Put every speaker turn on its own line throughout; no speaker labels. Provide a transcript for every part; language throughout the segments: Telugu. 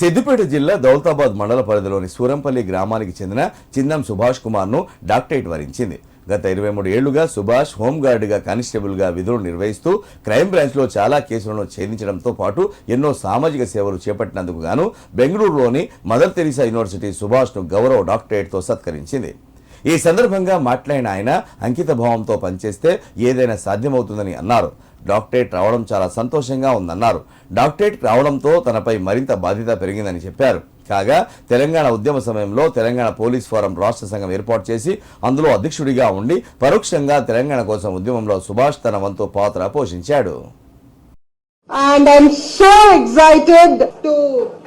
సిద్దిపేట జిల్లా దౌలతాబాద్ మండల పరిధిలోని సూరంపల్లి గ్రామానికి చెందిన చిందం సుభాష్ కుమార్ను డాక్టరేట్ వరించింది. గత ఇరవై మూడు ఏళ్ళుగా సుభాష్ హోంగార్డుగా కానిస్టేబుల్గా విధులు నిర్వహిస్తూ క్రైమ్ బ్రాంచ్లో చాలా కేసులను ఛేదించడంతో పాటు ఎన్నో సామాజిక సేవలు చేపట్టినందుకు గాను బెంగళూరులోని మదర్ తెరీసా యూనివర్సిటీ సుభాష్ను గౌరవ డాక్టరేట్తో సత్కరించింది. ఈ సందర్భంగా మాట్లాడిన ఆయన అంకిత భావంతో పనిచేస్తే ఏదైనా సాధ్యమవుతుందని అన్నారు. డాక్టరేట్ రావడం చాలా సంతోషంగా ఉందన్నారు డాక్టరేట్ రావడంతో తనపై మరింత బాధ్యత పెరిగిందని చెప్పారు కాగా తెలంగాణ ఉద్యమ సమయంలో తెలంగాణ పోలీస్ ఫోరం రాష్ట్ర సంఘం ఏర్పాటు చేసి అందులో అధ్యక్షుడిగా ఉండి పరోక్షంగా తెలంగాణ కోసం ఉద్యమంలో సుభాష్ తన వంతు పాత్ర పోషించాడు
And I'm so excited to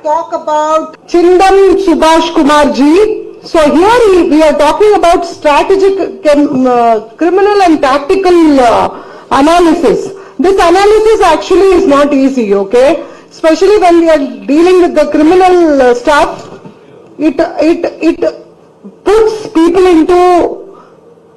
talk about Chindam Subhash Kumar ji. So here we- we are talking about strategic chem- criminal and tactical uh, analysis. This analysis actually is not easy, okay? Especially when we are dealing with the criminal uh, stuff, it, it, it puts people into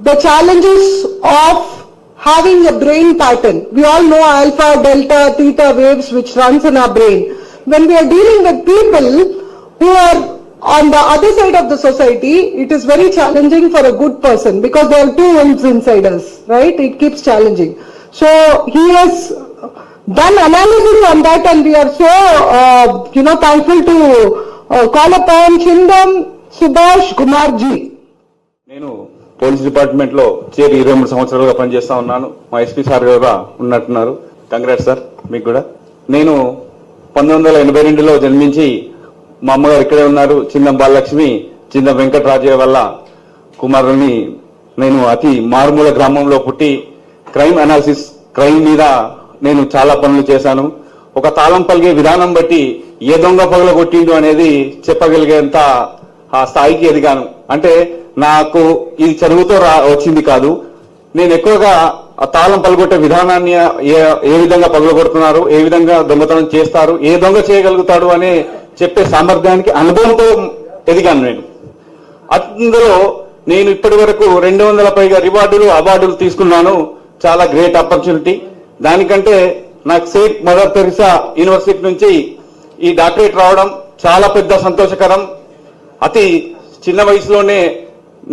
the challenges of having a brain pattern. We all know alpha, delta, theta waves which runs in our brain. When we are dealing with people who are on the other side of the society, it is very challenging for a good person because there are two wolves inside us, right? It keeps challenging. So he has done analysis on that and we are so, uh, you know, thankful to uh, call upon Chindam Subhash Kumar ji.
నేను పోలీస్ డిపార్ట్మెంట్లో చేరి ఇరవై మూడు సంవత్సరాలుగా పనిచేస్తా ఉన్నాను. మా ఎస్పీ సార్ కూడా ఉన్నట్టున్నారు. కంగ్రాట్స్ సార్ మీకు కూడా. నేను పంతొమ్మిది వందల ఎనభై రెండులో జన్మించి మా అమ్మగారు ఇక్కడే ఉన్నారు. చిందం బాలలక్ష్మి చిందం వెంకటరాజయ్య వల్ల కుమారుని నేను అతి మారుమూల గ్రామంలో పుట్టి క్రైమ్ అనాలిసిస్ క్రైమ్ మీద నేను చాలా పనులు చేశాను. ఒక తాళం పలిగే విధానం బట్టి ఏ దొంగ పగల కొట్టిండు అనేది చెప్పగలిగేంత ఆ స్థాయికి ఎదిగాను. అంటే నాకు ఇది చదువుతో రా వచ్చింది కాదు. నేను ఎక్కువగా ఆ తాళం పలుగొట్టే విధానాన్ని ఏ ఏ విధంగా పగలగొడుతున్నారు ఏ విధంగా దొంగతనం చేస్తారు ఏ దొంగ చేయగలుగుతాడు అనే చెప్పే సామర్థ్యానికి అనుభవంతో ఎదిగాను నేను. అందులో నేను ఇప్పటి వరకు రెండు వందల పైగా రివార్డులు అవార్డులు తీసుకున్నాను. చాలా గ్రేట్ ఆపర్చునిటీ దానికంటే నాకు సేట్ మదర్ తెరిసా యూనివర్సిటీ నుంచి ఈ డాక్టరేట్ రావడం చాలా పెద్ద సంతోషకరం. అతి చిన్న వయసులోనే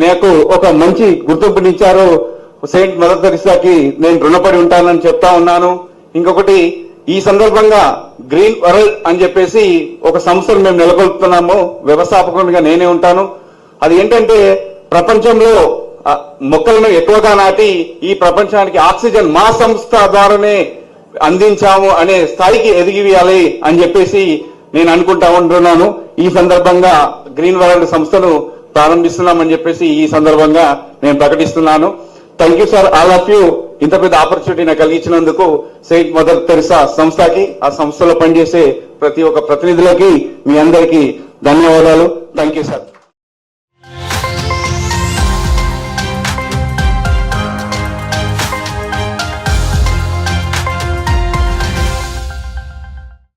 నాకు ఒక మంచి గుర్తింపునిచ్చారు సెయింట్ మదర్ తెరిసాకి నేను రుణపడి ఉంటానని చెప్తా ఉన్నాను. ఇంకొకటి ఈ సందర్భంగా గ్రీన్ వరల్డ్ అని చెప్పేసి ఒక సంస్థను మేము నెలకొల్పుతున్నాము. వ్యవస్థాపకునిగా నేనే ఉంటాను. అది ఏంటంటే ప్రపంచంలో మొక్కలను ఎక్కువగా నాటి ఈ ప్రపంచానికి ఆక్సిజన్ మా సంస్థ ద్వారానే అందించాము అనే స్థాయికి ఎదిగివేయాలి అని చెప్పేసి నేను అనుకుంటా ఉంటున్నాను. ఈ సందర్భంగా గ్రీన్ వరల్డ్ సంస్థను ప్రారంభిస్తున్నామని చెప్పేసి ఈ సందర్భంగా నేను ప్రకటిస్తున్నాను. Thank you sir all of you ఇంత పెద్ద ఆపర్చునిటీ నాకు కలిగించినందుకు సెయింట్ మదర్ తెరిసా సంస్థకి ఆ సంస్థలో పనిచేసే ప్రతి ఒక్క ప్రతినిధులకి మీ అందరికీ ధన్యవాదాలు. Thank you sir